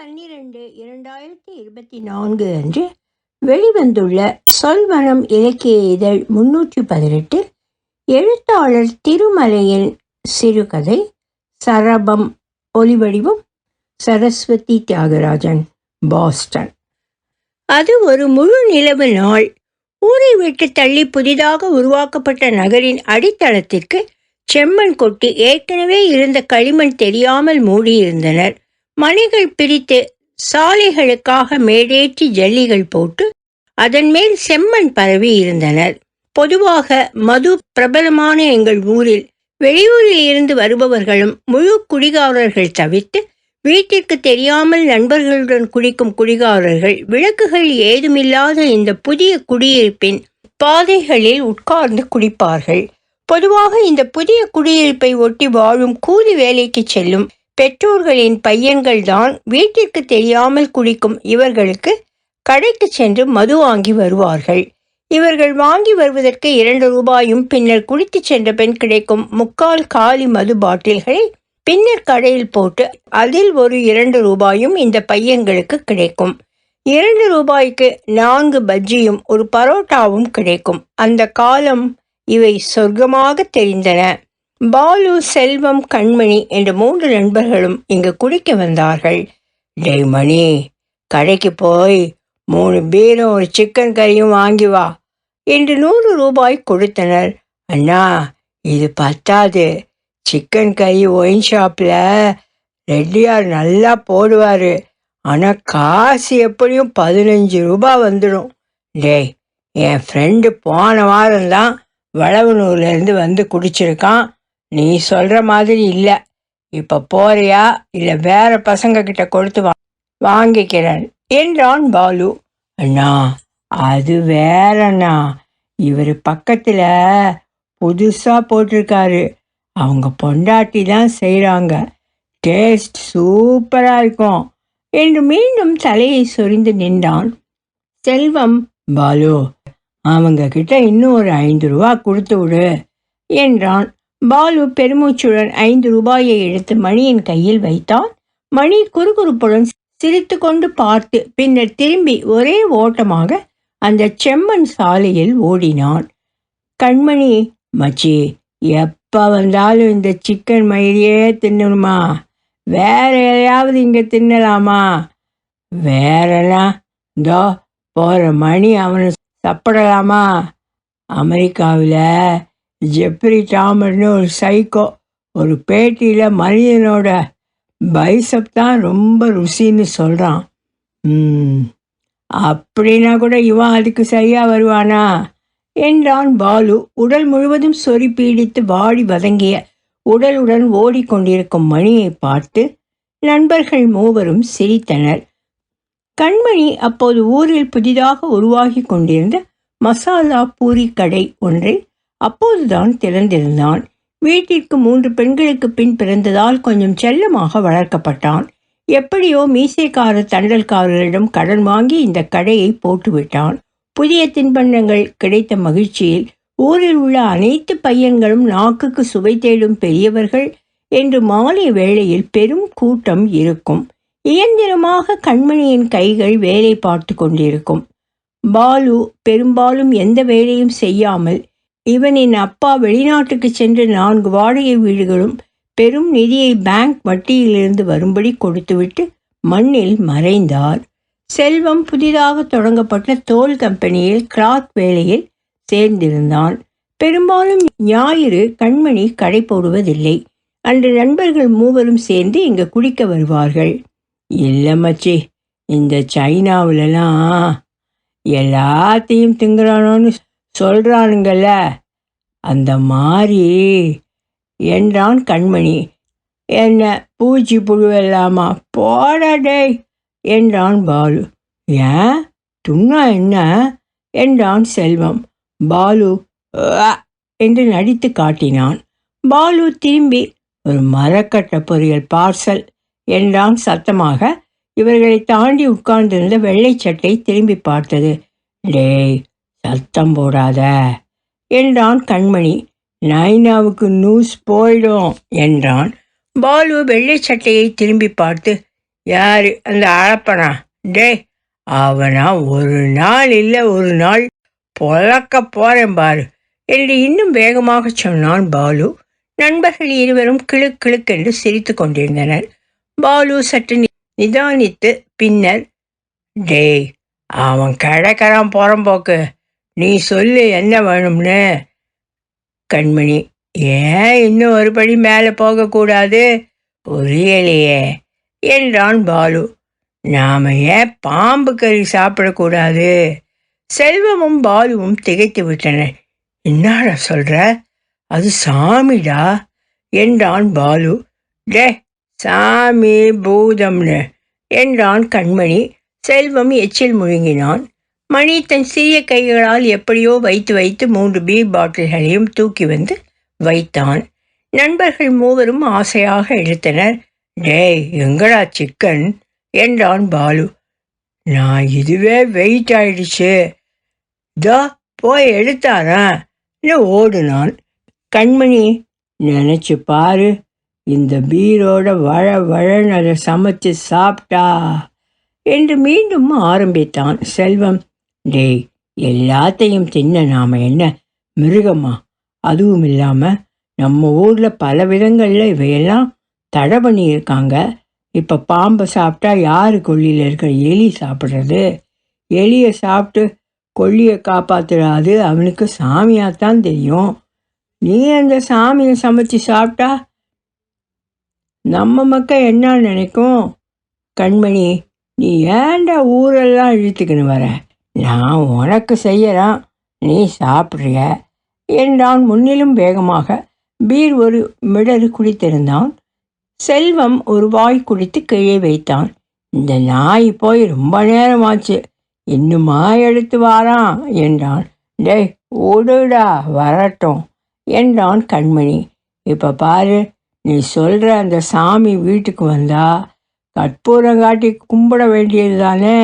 பன்னிரண்டு இரண்டாயிரத்தி இருபத்தி நான்கு அன்று வெளிவந்துள்ள சொல்வனம் இலக்கிய இதழ் முன்னூற்றி பதினெட்டு எழுத்தாளர் திருமலையின் சிறுகதை சரபம் ஒலிவடிவம் சரஸ்வதி தியாகராஜன் பாஸ்டன். அது ஒரு முழு நிலவு நாள். ஊரை விட்டு தள்ளி புதிதாக உருவாக்கப்பட்ட நகரின் அடித்தளத்திற்கு செம்மண் கொட்டி ஏற்கனவே இருந்த களிமண் தெரியாமல் மூடியிருந்தனர். மணிகள் பிரித்து சாலைகளுக்காக மேடேற்றி ஜல்லிகள் போட்டு அதன் மேல் செம்மண் பரவி இருந்தனர். பொதுவாக மது பிரபலமான எங்கள் ஊரில் வெளியூரில் இருந்து வருபவர்களும் முழு குடிகாரர்கள் தவிர்த்து வீட்டிற்கு தெரியாமல் நண்பர்களுடன் குடிக்கும் குடிகாரர்கள் விளக்குகள் ஏதுமில்லாத இந்த புதிய குடியிருப்பின் பாதைகளில் உட்கார்ந்து குடிப்பார்கள். பொதுவாக இந்த புதிய குடியிருப்பை ஒட்டி வாழும் கூலி வேலைக்கு செல்லும் பெற்றோர்களின் பையன்கள்தான் வீட்டிற்கு தெரியாமல் குடிக்கும் இவர்களுக்கு கடைக்கு சென்று மது வாங்கி வருவார்கள். இவர்கள் வாங்கி வருவதற்கு இரண்டு ரூபாயும் பின்னர் குடித்து சென்ற பெண் கிடைக்கும் முக்கால் காலி மது பாட்டில்களை பின்னர் கடையில் போட்டு அதில் ஒரு இரண்டு ரூபாயும் இந்த பையன்களுக்கு கிடைக்கும். இரண்டு ரூபாய்க்கு நான்கு பஜ்ஜியும் ஒரு பரோட்டாவும் கிடைக்கும். அந்த காலம் இவை சொர்க்கமாக தெரிந்தன. பாலு செல்வம் கண்மணி என்ற மூன்று நண்பர்களும் இங்கு குடிக்க வந்தார்கள். டேய் மணி கடைக்கு போய் மூணு பீரும் ஒரு சிக்கன் கறியும் வாங்கி வா என்று நூறு ரூபாய் கொடுத்தனர். அண்ணா இது பத்தாது. சிக்கன் கறி ஒயின் ஷாப்பில் ரெட்டியார் நல்லா போடுவார். ஆனால் காசு எப்படியும் பதினஞ்சு ரூபாய் வந்துடும். டேய் என் ஃப்ரெண்டு போன வாரம்தான் வளவனூர்லேருந்து வந்து குடிச்சிருக்கான். நீ சொல்கிற மாதிரி இல்லை. இப்போ போறியா? இல்லை வேற பசங்க கிட்ட கொடுத்து வா வாங்கிக்கிறேன். என்றான் பாலு. அண்ணா அது வேறண்ணா. இவர் பக்கத்தில் புதுசாக போட்டிருக்காரு. அவங்க பொண்டாட்டி தான் செய்கிறாங்க டேஸ்ட் சூப்பராக இருக்கும். என்று மீண்டும் தலையை சொரிந்து நின்றான். செல்வம் பாலு அவங்க கிட்ட இன்னும் ஒரு ஐந்து ரூபா கொடுத்து விடு என்றான். பாலு பெருமூச்சுடன் ஐந்து ரூபாயை எடுத்து மணியின் கையில் வைத்தான். மணி குறுகுறுப்புடன் சிரித்து கொண்டு பார்த்து பின்னர் திரும்பி ஒரே ஓட்டமாக அந்த செம்மண் சாலையில் ஓடினான். கண்மணி மச்சி எப்ப வந்தாலும் இந்த சிக்கன் மயிலையே தின்னணுமா? வேற எதையாவது இங்கே தின்னலாமா? வேறெல்லாம் இதோ போகிற மணி அவனை சாப்பிடலாமா? அமெரிக்காவில் ஜெப்ரி டாமர்னு ஒரு சைக்கோ ஒரு பேட்டியில் மனிதனோட பைசப் தான் ரொம்ப ருசின்னு சொல்கிறான் அப்படின்னா கூட இவன் அதுக்கு சரியாக வருவானா? என்றான் பாலு. உடல் முழுவதும் சொறி பீடித்து வாடி வதங்கிய உடலுடன் ஓடிக்கொண்டிருக்கும் மணியை பார்த்து நண்பர்கள் மூவரும் சிரித்தனர். கண்மணி அப்போது ஊரில் புதிதாக உருவாகி கொண்டிருந்த மசாலா பூரி கடை ஒன்றில் அப்போதுதான் திறந்திருந்தான். வீட்டிற்கு மூன்று பெண்களுக்கு பின் பிறந்ததால் கொஞ்சம் செல்லமாக வளர்க்கப்பட்டான். எப்படியோ மீசைக்கார தண்டல்காரரிடம் கடன் வாங்கி இந்த கடையை போட்டுவிட்டான். புதிய தின்பண்டங்கள் கிடைத்த மகிழ்ச்சியில் ஊரில் உள்ள அனைத்து பையன்களும் நாக்குக்கு சுவை தேடும் பெரியவர்கள் என்று மாலை வேளையில் பெரும் கூட்டம் இருக்கும். இயந்திரமாக கண்மணியின் கைகள் வேலை பார்த்து கொண்டிருக்கும். பாலு பெரும்பாலும் எந்த வேலையும் செய்யாமல் இவனின் அப்பா வெளிநாட்டுக்கு சென்று நான்கு வாடகை வீடுகளும் பெரும் நிதியை பேங்க் வட்டியிலிருந்து வரும்படி கொடுத்துவிட்டு மண்ணில் மறைந்தார். செல்வம் புதிதாக தொடங்கப்பட்ட தோல் கம்பெனியில் கிளாத் வேலையில் சேர்ந்திருந்தான். பெரும்பாலும் ஞாயிறு கண்மணி கடை போடுவதில்லை. அன்று நண்பர்கள் மூவரும் சேர்ந்து இங்கு குடிக்க வருவார்கள். இல்லை மச்சி இந்த சைனாவிலலாம் எல்லாத்தையும் திங்குறானோன்னு சொல்கிறானுங்கள்ல அந்த மாதிரி. என்றான் கண்மணி. என்ன பூச்சி புழுவெல்லாமா? போடடே டேய் என்றான் பாலு. ஏன்? துண்ணா என்ன? என்றான் செல்வம். பாலு என்று நடித்து காட்டினான். பாலு திரும்பி ஒரு மரக்கட்ட பொரியல் பார்சல் என்றான் சத்தமாக. இவர்களை தாண்டி உட்கார்ந்திருந்த வெள்ளை சட்டை திரும்பி பார்த்தது. டேய் சத்தம் போடாத. என்றான் கண்மணி. நைனாவுக்கு நியூஸ் போயிடும் என்றான். பாலு வெள்ளை சட்டையை திரும்பி பார்த்து யாரு அந்த அழப்பனா? டேய் அவனா ஒரு நாள் இல்லை ஒரு நாள் பொழக்க போறேன் பாரு. என்று இன்னும் வேகமாக சொன்னான் பாலு. நண்பர்கள் இருவரும் கிளுக் என்று சிரித்து கொண்டிருந்தனர். பாலு சற்று நிதானித்து பின்னர் டேய் அவன் கிடைக்கிறான் போகிறம்போக்கு நீ சொல்லு என்ன வேணும்னு. கண்மணி ஏன் இன்னும் ஒரு படி மேலே போகக்கூடாது புரியலையே. என்றான் பாலு. நாம ஏன் பாம்பு கறி சாப்பிடக்கூடாது செல்வமும் பாலுவும் திகைத்து விட்டனர் என்னடா சொல்ற? அது சாமிடா? என்றான் பாலு. டே சாமி பூதம்னு என்றான் கண்மணி. செல்வம் எச்சில் முழுங்கினான். மணி தன் சிறிய கைகளால் எப்படியோ வைத்து வைத்து மூன்று பீர் பாட்டில்களையும் தூக்கி வந்து வைத்தான். நண்பர்கள் மூவரும் ஆசையாக இழுத்தனர் டேய் எங்கடா சிக்கன்? என்றான் பாலு. நான் இதுவே வெயிட் ஆயிடுச்சு. இதோ போய் எடுத்தாரன் ஓடுனான். கண்மணி நினச்சி பாரு இந்த பீரோட வழ வழன்னு அதை சமைச்சு சாப்பிட்டா? என்று மீண்டும் ஆரம்பித்தான் செல்வம். டேய் எல்லாத்தையும் தின்ன நாம என்ன மிருகமா? அதுவும் இல்லாமல் நம்ம ஊரில் பல விதங்களில் இவையெல்லாம் தடை பண்ணியிருக்காங்க இப்போ பாம்பை சாப்பிட்டா யார் கொல்லியில் இருக்கிற எலி சாப்பிட்றது? எலியை சாப்பிட்டு கொல்லியை காப்பாற்றுறாது அவனுக்கு சாமியாகத்தான் தெரியும். நீ அந்த சாமியை சமைச்சு சாப்பிட்டா நம்ம மக்கள் என்ன நினைக்கும்? கண்மணி நீ ஏன்டா ஊரெல்லாம் இழுத்துக்கின்னு வர? நான் உனக்கு செய்யறான் நீ சாப்பிட்றிய என்றான் முன்னிலும் வேகமாக. பீர் ஒரு மிடறு குடித்திருந்தான். செல்வம் ஒரு வாய் குடித்து கீழே வைத்தான். இந்த நாய் போய் ரொம்ப நேரமாச்சு இன்னுமா எடுத்து வாரான் என்றான். டேய் ஓடுடா வரட்டும் என்றான் கண்மணி. இப்போ பாரு நீ சொல்கிற அந்த சாமி வீட்டுக்கு வந்தா கற்பூரம் காட்டி கும்பிட வேண்டியது தானே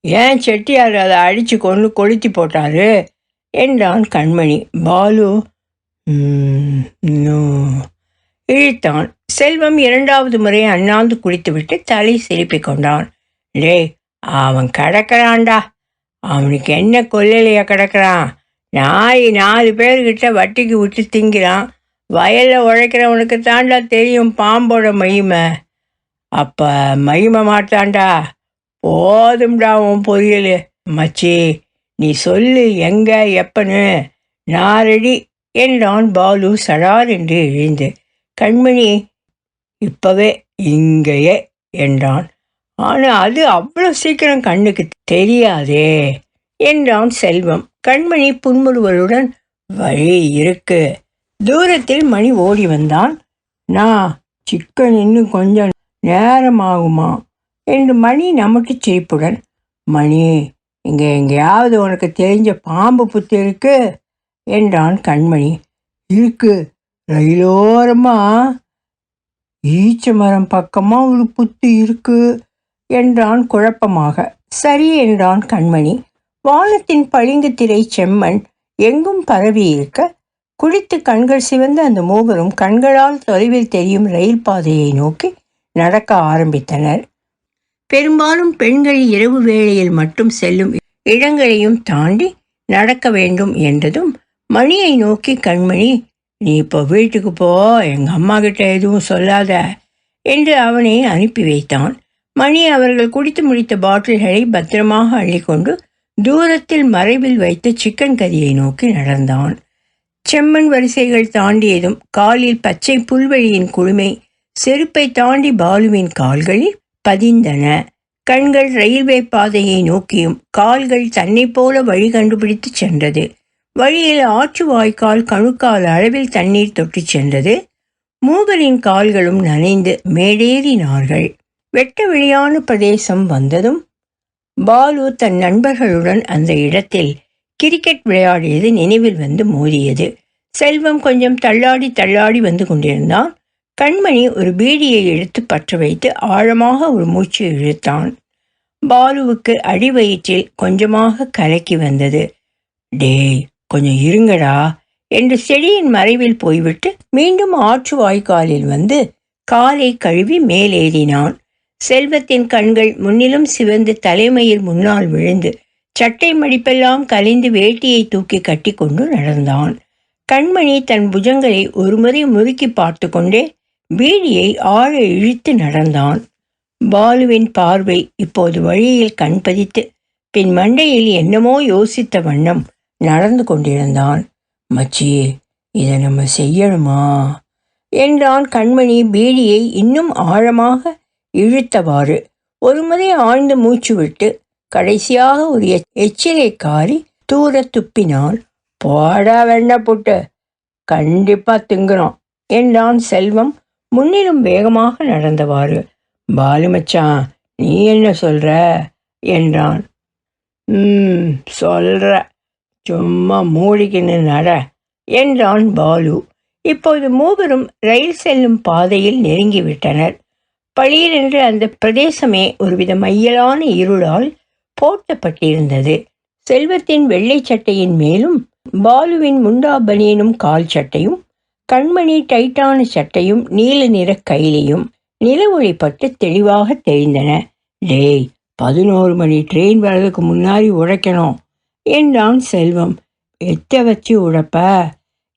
ஏன் செட்டியார் அதை அடித்து கொண்டு கொளுத்தி போட்டாரு? என்றான் கண்மணி. பாலு "ம், இழுத்தான். செல்வம் இரண்டாவது முறை அண்ணாந்து குளித்துவிட்டு தலை சிரிப்பிக் கொண்டான். டேய் அவன் கிடக்கிறான்டா. அவனுக்கு என்ன கொல்லையா கிடக்கிறான்? நாய் நாலு பேர்கிட்ட வட்டிக்கு விட்டு திங்கிறான். வயலில் உழைக்கிறவனுக்கு தாண்டா தெரியும் பாம்போட மகிமை. அப்போ மகிமை மாட்டான்டா. போதும்டா உன் பொரியல். மச்சி நீ சொல்லு எங்க எப்பன்னு. நான் ரெடி. என்றான் பாலு சடார் என்று எழுந்து கண்மணி இப்பவே இங்கேயே என்றான். ஆனால் அது அவ்வளோ சீக்கிரம் கண்ணுக்கு தெரியாதே. என்றான் செல்வம் கண்மணி புன்முறுவலுடன் வழி இருக்கு. தூரத்தில் மணி ஓடி வந்தான். நான் சிக்கன் இன்னும் கொஞ்சம் நேரமாகுமா? என்று மணி நமக்கு சிரிப்புடன் மணி இங்கே எங்கேயாவது உனக்கு தெரிஞ்ச பாம்பு புத்து இருக்கு என்றான் கண்மணி. இருக்கு ரயிலோரமா ஈச்ச மரம் பக்கமாக ஒரு புத்து இருக்கு என்றான் குழப்பமாக. சரி என்றான் கண்மணி. வானத்தின் பளிங்கு திரை செம்மண் எங்கும் பரவி இருக்க குளித்து கண்கள் சிவந்த அந்த மூவரும் கண்களால் தொலைவில் தெரியும் ரயில் பாதையை நோக்கி நடக்க ஆரம்பித்தனர். பெரும்பாலும் பெண்கள் இரவு வேளையில் மட்டும் செல்லும் இடங்களையும் தாண்டி நடக்க வேண்டும் என்றதும் மணியை நோக்கி கண்மணி நீ இப்போ வீட்டுக்கு போ எங்கள் அம்மா கிட்ட எதுவும் சொல்லாத என்று அவனை அனுப்பி வைத்தான். மணி அவர்கள் குடித்து முடித்த பாட்டில்களை பத்திரமாக அள்ளிக்கொண்டு தூரத்தில் மறைவில் வைத்த சிக்கன் கதியை நோக்கி நடந்தான். செம்மண் வரிசைகள் தாண்டியதும் காலில் பச்சை புல்வெளியின் குழுமை செருப்பை தாண்டி பாலுவின் கால்களில் பதிந்தன. கண்கள் ரயில்வே பாதையை நோக்கியும் கால்கள் தன்னை போல வழி கண்டுபிடித்து சென்றது. வழியில் ஆற்று வாய்க்கால் கணுக்கால் அளவில் தண்ணீர் தொட்டு சென்றது. மூவரின் கால்களும் நனைந்து மேடேறினார்கள். வெட்ட வெளியான பிரதேசம் வந்ததும் பாலு தன் நண்பர்களுடன் அந்த இடத்தில் கிரிக்கெட் விளையாடியது நினைவில் வந்து மோதியது. செல்வம் கொஞ்சம் தள்ளாடி தள்ளாடி வந்து கொண்டிருந்தான். கண்மணி ஒரு பீடியை எடுத்து பற்ற வைத்து ஆழமாக ஒரு மூச்சு இழுத்தான். பாலுவுக்கு அடிவயிற்றில் கொஞ்சமாக கலக்கி வந்தது. டேய் கொஞ்சம் இருங்கடா என்று செடியின் மறைவில் போய்விட்டு மீண்டும் ஆற்று வாய்க்காலில் வந்து காலை கழுவி மேலேறினான். செல்வத்தின் கண்கள் முன்னிலும் சிவந்து தலைமையில் முன்னால் விழுந்து சட்டை மடிப்பெல்லாம் கலைந்து வேட்டியை தூக்கி கட்டிக்கொண்டு நடந்தான். கண்மணி தன் புஜங்களை ஒருமுறை முறுக்கி பார்த்து கொண்டே பீடியை ஆழ இழுத்து நடந்தான். பாலுவின் பார்வை இப்போது வழியில் கண் பதித்து பின் மண்டையில் என்னமோ யோசித்த வண்ணம் நடந்து கொண்டிருந்தான். மச்சி இதை நம்ம செய்யணுமா? என்றான் கண்மணி பீடியை இன்னும் ஆழமாக இழுத்தவாறு. ஒருமுறை ஆழ்ந்து மூச்சு விட்டு கடைசியாக ஒரு எச்- எச்சிலை காரி தூர துப்பினான். போடா வெண்ண புட்டு கண்டிப்பாக திங்குறோம் என்றான் செல்வம் முன்னிலும் வேகமாக நடந்தவாறு பாலு மச்சான் நீ என்ன சொல்ற? என்றான். ம் சொல்ற. சும்மா மூடிக்கின்னு நட என்றான் பாலு. இப்போது மூவரும் ரயில் செல்லும் பாதையில் நெருங்கிவிட்டனர். பளீரென்று அந்த பிரதேசமே ஒருவித மையலான இருளால் போர்த்தப்பட்டிருந்தது. செல்வத்தின் வெள்ளை சட்டையின் மேலும் பாலுவின் முண்டா பனியனும் கால் சட்டையும் கண்மணி டைட்டான சட்டையும் நீல நிற கைலியும் நிலவொளி பட்டு தெளிவாக தெரிந்தன டேய் பதினோரு மணி ட்ரெயின் வர்றதுக்கு முன்னாடி உழைக்கணும் என்றான் செல்வம். எத்த வச்சு உழைப்ப?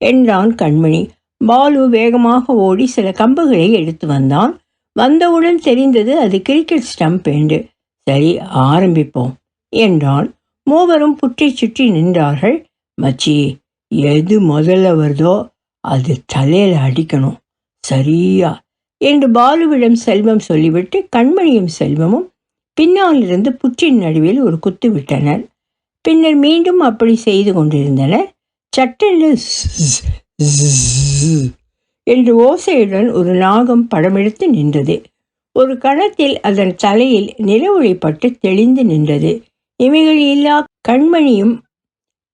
என்றான் கண்மணி. பாலு வேகமாக ஓடி சில கம்புகளை எடுத்து வந்தான். வந்தவுடன் தெரிந்தது அது கிரிக்கெட் ஸ்டம்ப் என்று. சரி ஆரம்பிப்போம் என்றான். மூவரும் புற்றி சுற்றி நின்றார்கள். மச்சி எது முதல்ல வருதோ அது தலையில் அடிக்கணும். சரியா. என்று பாலுவிடம் செல்வம் சொல்லிவிட்டு கண்மணியும் செல்வமும் பின்னால் இருந்து புற்றின் நடுவில் ஒரு குத்து விட்டனர். பின்னர் மீண்டும் அப்படி செய்து கொண்டிருந்தனர். சட்டென்று என்று ஓசையுடன் ஒரு நாகம் படமெடுத்து நின்றது. ஒரு கணத்தில் அதன் தலையில் நில ஒளிப்பட்டு தெளிந்து நின்றது. இவைகள் இல்லா கண்மணியும்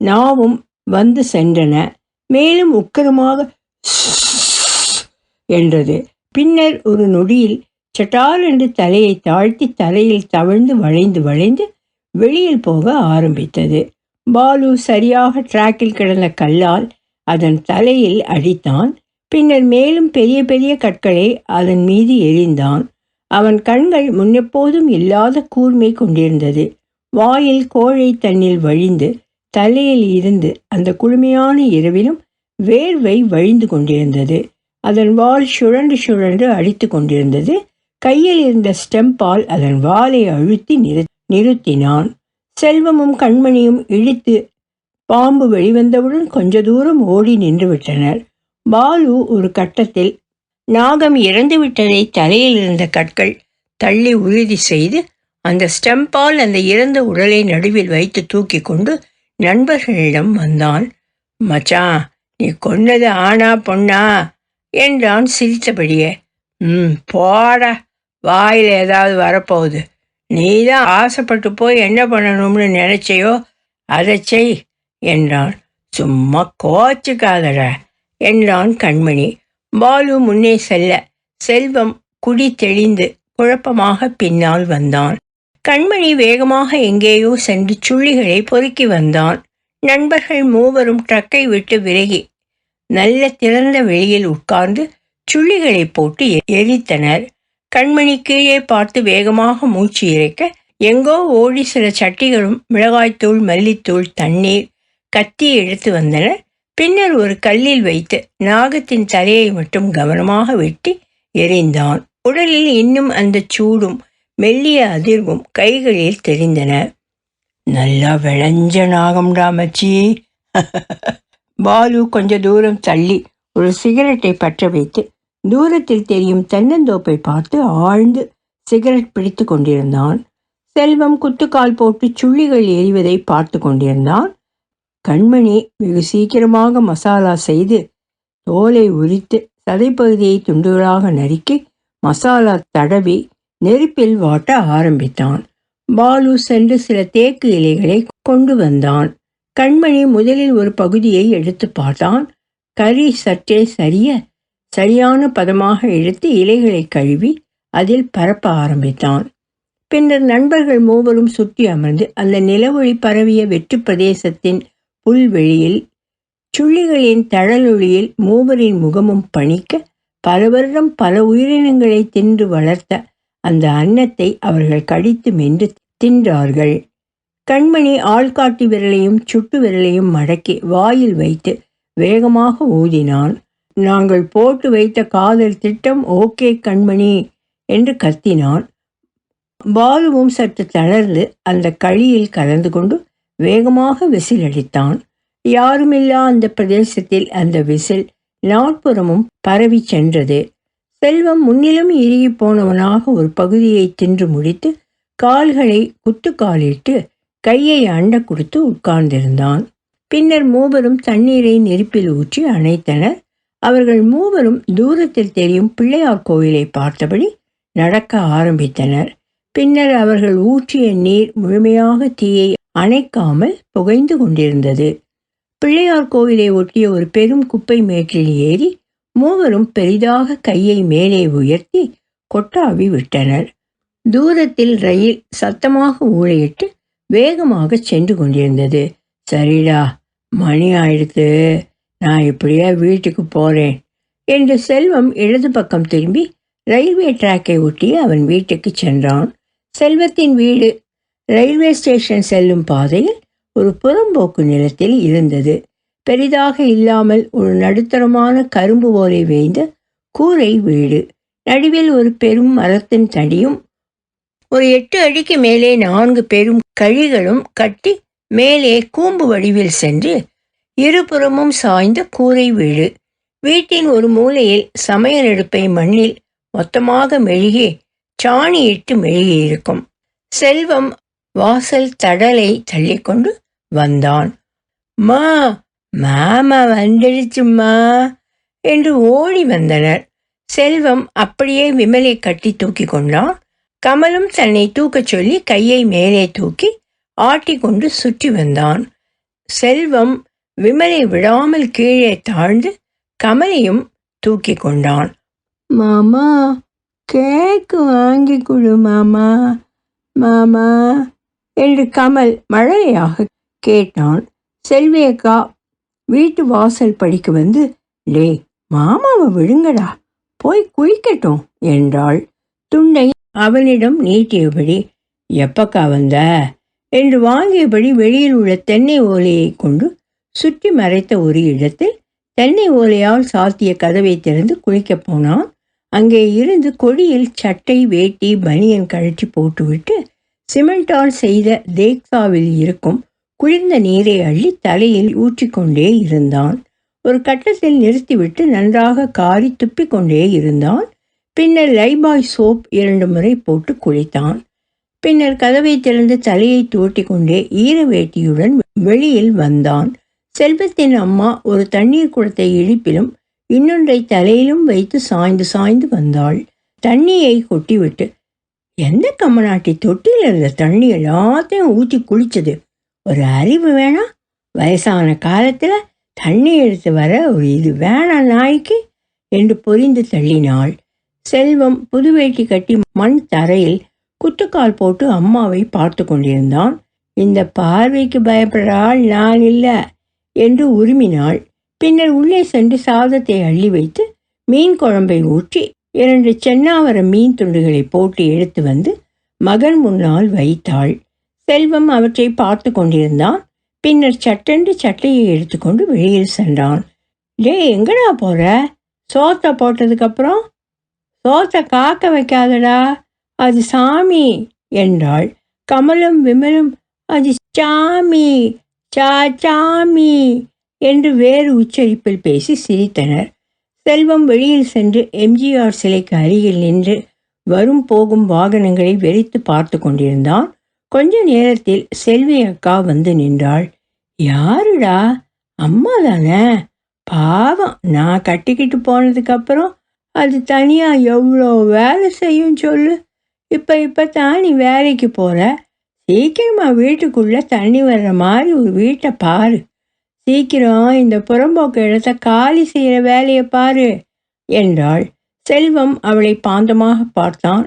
நாவும் வந்து சென்றன. மேலும் உக்கரமாக என்றது. பின்னர் ஒரு நொடியில் சட்டால் என்று தலையை தாழ்த்தி தலையில் தவழ்ந்து வளைந்து வளைந்து வெளியில் போக ஆரம்பித்தது. பாலு சரியாக டிராக்கில் கிடந்த கல்லால் அதன் தலையில் அடித்தான். பின்னர் மேலும் பெரிய பெரிய கற்களை அதன் மீது எரிந்தான் அவன் கண்கள் முன்னெப்போதும் இல்லாத கூர்மை கொண்டிருந்தது. வாயில் கோழை தண்ணில் வழிந்து தலையில் இருந்து அந்த குளுமையான இரவிலும் வேர்வை வழிந்து கொண்டிருந்தது. அதன் வால் சுழன்று சுழன்று அடித்து கொண்டிருந்தது. கையில் இருந்த ஸ்டெம்பால் அதன் வாலை அழுத்தி நிறு நிறுத்தினான். செல்வமும் கண்மணியும் இழுத்து பாம்பு வெளிவந்தவுடன் கொஞ்ச தூரம் ஓடி நின்றுவிட்டனர் பாலு ஒரு கட்டத்தில் நாகம் இறந்து விட்டதை தலையில் இருந்த கற்கள் தள்ளி உறுதி செய்து அந்த ஸ்டெம்பால் அந்த இறந்த உடலை நடுவில் வைத்து தூக்கி கொண்டு நண்பர்களிடம் வந்தான் மச்சான் நீ கொன்னது ஆனா பொண்ணா? என்றான் சிரித்தபடியே. ம் போட வாயில் ஏதாவது வரப்போகுது. நீ தான் ஆசைப்பட்டு போய் என்ன பண்ணணும்னு நினைச்சையோ அதை செய் என்றான். சும்மா கோச்சுக்காதட என்றான் கண்மணி. பாலு முன்னே செல்ல செல்வம் குடி தெளிந்து குழப்பமாக பின்னால் வந்தான். கண்மணி வேகமாக எங்கேயோ சென்று சுள்ளிகளை பொறுக்கி வந்தான். நண்பர்கள் மூவரும் ட்ரக்கை விட்டு விலகி நல்ல திறந்த வெளியில் உட்கார்ந்து சுள்ளிகளை போட்டு எரித்தனர். கண்மணி கீழே பார்த்து வேகமாக மூச்சு இறைக்க எங்கோ ஓடி சில சட்டிகளும் மிளகாய்த்தூள் மல்லித்தூள் தண்ணீர் கத்தி எடுத்து வந்தனர். பின்னர் ஒரு கல்லில் வைத்து நாகத்தின் தலையை மட்டும் கவனமாக வெட்டி எரிந்தான் உடலில் இன்னும் அந்த சூடும் மெல்லிய அதிர்வும் கைகளில் தெரிந்தன நல்லா விளைஞ்ச நாகம்டா மச்சி. பாலு கொஞ்ச தூரம் தள்ளி ஒரு சிகரெட்டை பற்ற வைத்து தூரத்தில் தெரியும் தென்னந்தோப்பை பார்த்து ஆழ்ந்து சிகரெட் பிடித்து கொண்டிருந்தான். செல்வம் குத்துக்கால் போட்டு சுள்ளிகள் எரிவதை பார்த்து கொண்டிருந்தான். கண்மணி வெகு சீக்கிரமாக மசாலா செய்து தோலை உரித்து சதைப்பகுதியை துண்டுகளாக நறுக்கி மசாலா தடவி நெருப்பில் வாட்ட ஆரம்பித்தான். பாலு சென்று சில தேக்கு இலைகளை கொண்டு வந்தான். கண்மணி முதலில் ஒரு பகுதியை எடுத்து பார்த்தான். கறி சற்றே சரிய சரியான பதமாக எடுத்து இலைகளை கழுவி அதில் பரப்ப ஆரம்பித்தான். பின்னர் நண்பர்கள் மூவரும் சுற்றி அமர்ந்து அந்த நிலவொளி பரவிய வெற்று பிரதேசத்தின் புல்வெளியில் சுள்ளிகளின் தழலொளியில் மூவரின் முகமும் பணிக்க பல வருடம் பல உயிரினங்களை தின்று வளர்த்த அந்த அன்னத்தை அவர்கள் கடித்து மென்று தின்றார்கள். கண்மணி ஆள்காட்டி விரலையும் சுட்டு விரலையும் மடக்கி வாயில் வைத்து வேகமாக ஊதினான். நாங்கள் போட்டு வைத்த காதல் திட்டம் ஓகே கண்மணி என்று கத்தினான். பாலுவும் சற்று தளர்ந்து அந்த களியில் கலந்து கொண்டு வேகமாக விசில் அடித்தான். யாருமில்லா அந்த பிரதேசத்தில் அந்த விசில் நாற்புறமும் பரவி சென்றது. செல்வம் முன்னிலும் இறுகி போனவனாக ஒரு பகுதியை தின்று முடித்து கால்களை குத்துக்காலிட்டு கையை அண்ட கொடுத்து உட்கார்ந்திருந்தான். பின்னர் மூவரும் தண்ணீரை நெருப்பில் ஊற்றி அணைத்தனர். அவர்கள் மூவரும் தூரத்தில் தெரியும் பிள்ளையார் கோவிலை பார்த்தபடி நடக்க ஆரம்பித்தனர். பின்னர் அவர்கள் ஊற்றிய நீர் முழுமையாக தீயை அணைக்காமல் புகைந்து கொண்டிருந்தது. பிள்ளையார் கோவிலை ஒட்டிய ஒரு பெரும் குப்பை மேட்டில் ஏறி மூவரும் பெரிதாக கையை மேலே உயர்த்தி கொட்டாவி விட்டனர். தூரத்தில் ரயில் சத்தமாக ஊழையிட்டு வேகமாக சென்று கொண்டிருந்தது. சரிடா மணி ஆயிடுத்து. நான் இப்படியே வீட்டுக்கு போறேன் என்று செல்வம் இடது பக்கம் திரும்பி ரயில்வே டிராக்கை ஒட்டி அவன் வீட்டுக்கு சென்றான். செல்வத்தின் வீடு ரயில்வே ஸ்டேஷன் செல்லும் பாதையில் ஒரு புறம்போக்கு நிலத்தில் இருந்தது. பெரிதாக இல்லாமல் ஒரு நடுத்தரமான கரும்பு ஓலை வேய்ந்த கூரை வீடு. நடுவில் ஒரு பெரும் மரத்தின் தடியும் ஒரு எட்டு அடிக்கு மேலே நான்கு பெரும் கழிகளும் கட்டி மேலே கூம்பு வடிவில் சென்று இருபுறமும் சாய்ந்த கூரை வீடு. வீட்டின் ஒரு மூலையில் சமையல் அடுப்பை மண்ணில் மொத்தமாக மெழுகி சாணியிட்டு மெழுகியிருக்கும். செல்வம் வாசல் தடலை தள்ளிக்கொண்டு வந்தான். மா மாமா வந்துடுச்சும்மா என்று ஓடி வந்தனர். செல்வம் அப்படியே விமலை கட்டி தூக்கி கொண்டான். கமலும் தன்னை தூக்கச் சொல்லி கையை மேலே தூக்கி ஆட்டி கொண்டு சுற்றி வந்தான். செல்வம் விமலை விடாமல் கீழே தாழ்ந்து கமலையும் தூக்கி கொண்டான். மாமா கேக்கு வாங்கி கொடு மாமா மாமா என்று கமல் மழையாக கேட்டான். செல்வியக்கா வீட்டு வாசல் படிக்கு வந்து லே மாமாவை விழுங்கடா போய் குளிக்கட்டும் என்றாள். துண்டை அவனிடம் நீட்டியபடி எப்பக்கா வந்த? என்று வாங்கியபடி வெளியில் உள்ள தென்னை ஓலையை கொண்டு சுற்றி மறைத்த ஒரு இடத்தில் தென்னை ஓலையால் சாத்திய கதவை திறந்து குளிக்கப் போனான். அங்கே இருந்து கொடியில் சட்டை வேட்டி பனியன் கழற்றி போட்டுவிட்டு சிமெண்டால் செய்த தேக்சாவில் இருக்கும் குளிர்ந்த நீரை அள்ளி தலையில் ஊற்றிக்கொண்டே இருந்தான். ஒரு கட்டத்தில் நிறுத்திவிட்டு நன்றாக காரி துப்பிக்கொண்டே இருந்தான். பின்னர் லைபாய் சோப் இரண்டு முறை போட்டு குளித்தான். பின்னர் கதவை திறந்து தலையை தூட்டி கொண்டே ஈர வேட்டியுடன் வெளியில் வந்தான். செல்வத்தின் அம்மா ஒரு தண்ணீர் குடத்தை இழிப்பிலும் இன்னொன்றை தலையிலும் வைத்து சாய்ந்து சாய்ந்து வந்தாள். தண்ணியை கொட்டிவிட்டு எந்த கம்மநாட்டி தொட்டியில் இருந்த தண்ணி எல்லாத்தையும் ஊற்றி குளிச்சது. ஒரு அறிவு வேணாம் வயசான காலத்தில் தண்ணி எடுத்து வர ஒரு இது வேணாம் நாய்க்கு என்று பொரிந்து தள்ளினாள். செல்வம் புதுவேட்டி கட்டி மண் தரையில் குத்துக்கால் போட்டு அம்மாவை பார்த்து கொண்டிருந்தான். இந்த பார்வைக்கு பயப்படுறாள் நான் இல்லை என்று உருமினாள். பின்னர் உள்ளே சென்று சாதத்தை அள்ளி வைத்து மீன் குழம்பை ஊற்றி இரண்டு சென்னாவர மீன் துண்டுகளை போட்டு எடுத்து வந்து மகன் முன்னால் வைத்தாள். செல்வம் அவற்றை பார்த்து கொண்டிருந்தான். பின்னர் சட்டென்று சட்டையை எடுத்துக்கொண்டு வெளியில் சென்றான். டே எங்கடா போகிற சோத்தை போட்டதுக்கப்புறம் சோத்தை காக்க வைக்காதடா அது சாமி என்றாள். கமலும் விமலும் அது சாமி சா சாமி என்று வேறு உச்சரிப்பில் பேசி சிரித்தனர். செல்வம் வெளியில் சென்று எம்ஜிஆர் சிலைக்கு அருகில் நின்று வரும் போகும் வாகனங்களை வெறித்து பார்த்து கொண்டிருந்தான். கொஞ்ச நேரத்தில் செல்வி அக்கா வந்து நின்றாள். யாருடா? அம்மா தானே? பாவம் நான் கட்டிக்கிட்டு போனதுக்கப்புறம் அது தனியாக எவ்வளோ வேலை செய்யும் சொல்லு. இப்போ இப்போ தான் நீ வேலைக்கு போகிற சீக்கிரமாக வீட்டுக்குள்ளே தண்ணி வர்ற மாதிரி ஒரு வீட்டை பாரு. சீக்கிரம் இந்த புறம்போக்கு இடத்த காலி செய்கிற வேலையை பாரு என்றாள். செல்வம் அவளை பாந்தமாக பார்த்தான்.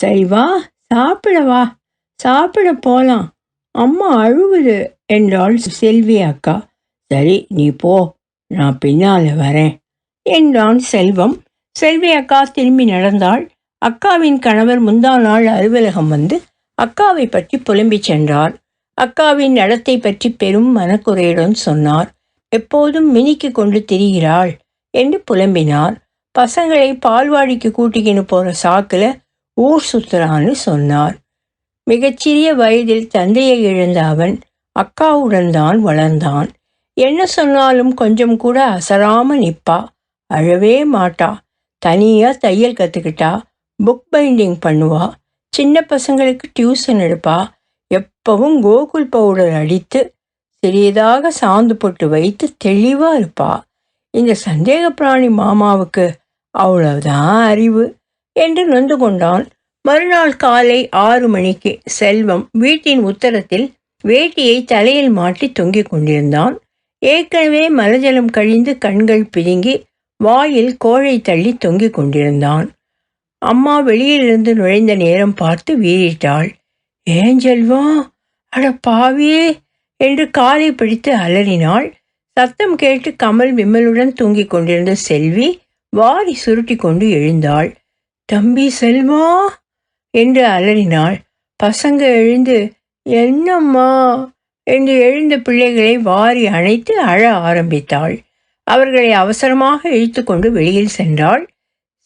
சரி வா சாப்பிட வா. சாப்பிட போலாம். அம்மா அழுவுது என்றாள் செல்வி அக்கா. சரி நீ போ. நான் பின்னால் வரேன் என்றான் செல்வம். செல்வி அக்கா திரும்பி நடந்தாள். அக்காவின் கணவர் முந்தா நாள் அலுவலகம் வந்து அக்காவை பற்றி புலம்பிச் சென்றார். அக்காவின் நடத்தை பற்றி பெரும் மனக்குறையுடன் சொன்னார். எப்போதும் மினிக்கு கொண்டு திரிகிறாள் என்று புலம்பினார். பசங்களை பால்வாடிக்கு கூட்டிக்கின்னு போகிற சாக்கில் ஊர் சுத்துறான்னு சொன்னார். மிகச்சிறிய வயதில் தந்தையை இழந்த அவன் அக்காவுடன் தான் வளர்ந்தான். என்ன சொன்னாலும் கொஞ்சம் கூட அசராம நிற்பா? அழவே மாட்டா. தனியாக தையல் கற்றுக்கிட்டா புக் பைண்டிங் பண்ணுவா? சின்ன பசங்களுக்கு டியூஷன் எடுப்பா? எப்பவும் கோகுல் பவுடர் அடித்து சிறியதாக சாந்து போட்டு வைத்து தெளிவாக இருப்பா. இந்த சந்தேக பிராணி மாமாவுக்கு அவ்வளவுதான் அறிவு என்று நொந்து கொண்டான். மறுநாள் காலை ஆறு மணிக்கு செல்வம் வீட்டின் உத்தரத்தில் வேட்டியை தலையில் மாட்டி தொங்கிக் கொண்டிருந்தான். ஏற்கனவே மலஜலம் கழிந்து கண்கள் பிதுங்கி வாயில் கோழை தள்ளி தொங்கிக் கொண்டிருந்தான். அம்மா வெளியிலிருந்து நுழைந்த நேரம் பார்த்து வீறிட்டாள். ஏன் செல்வம் அட பாவியே! என்று காலை பிடித்து அலறினாள். சத்தம் கேட்டு கமல் விமலுடன் தூங்கிக் கொண்டிருந்த செல்வி வாரி சுருட்டி கொண்டு எழுந்தாள். தம்பி செல்வா! என்று அலறினாள். பசங்க எழுந்து என்னம்மா? என்று எழுந்த பிள்ளைகளை வாரி அணைத்து அழ ஆரம்பித்தாள். அவர்களை அவசரமாக இழுத்துக்கொண்டு வெளியில் சென்றாள்.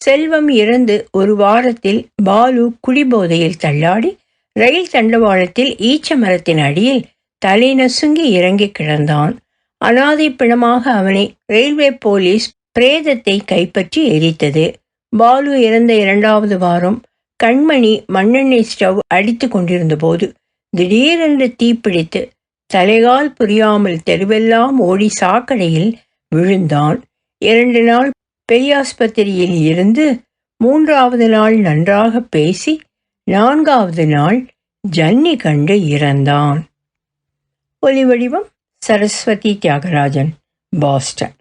செல்வம் இறந்து ஒரு வாரத்தில் பாலு குடிபோதையில் தள்ளாடி ரயில் தண்டவாளத்தில் ஈச்ச மரத்தின் அடியில் தலை நசுங்கி இறங்கி கிடந்தான். அனாதை பிணமாக அவனை ரயில்வே போலீஸ் பிரேதத்தை கைப்பற்றி எரித்தது. பாலு இறந்த இரண்டாவது வாரம் கண்மணி மண்ணெண்ணெய் ஸ்டவ் அடித்து கொண்டிருந்தபோது திடீரென்று தீப்பிடித்து தலைகால் புரியாமல் தெருவெல்லாம் ஓடி சாக்கடையில் விழுந்தான். இரண்டு நாள் பெரியாஸ்பத்திரியில் இருந்து மூன்றாவது நாள் நன்றாக பேசி நான்காவது நாள் ஜன்னி கண்டு இறந்தான். ஒலி வடிவம் சரஸ்வதி தியாகராஜன் பாஸ்டன்.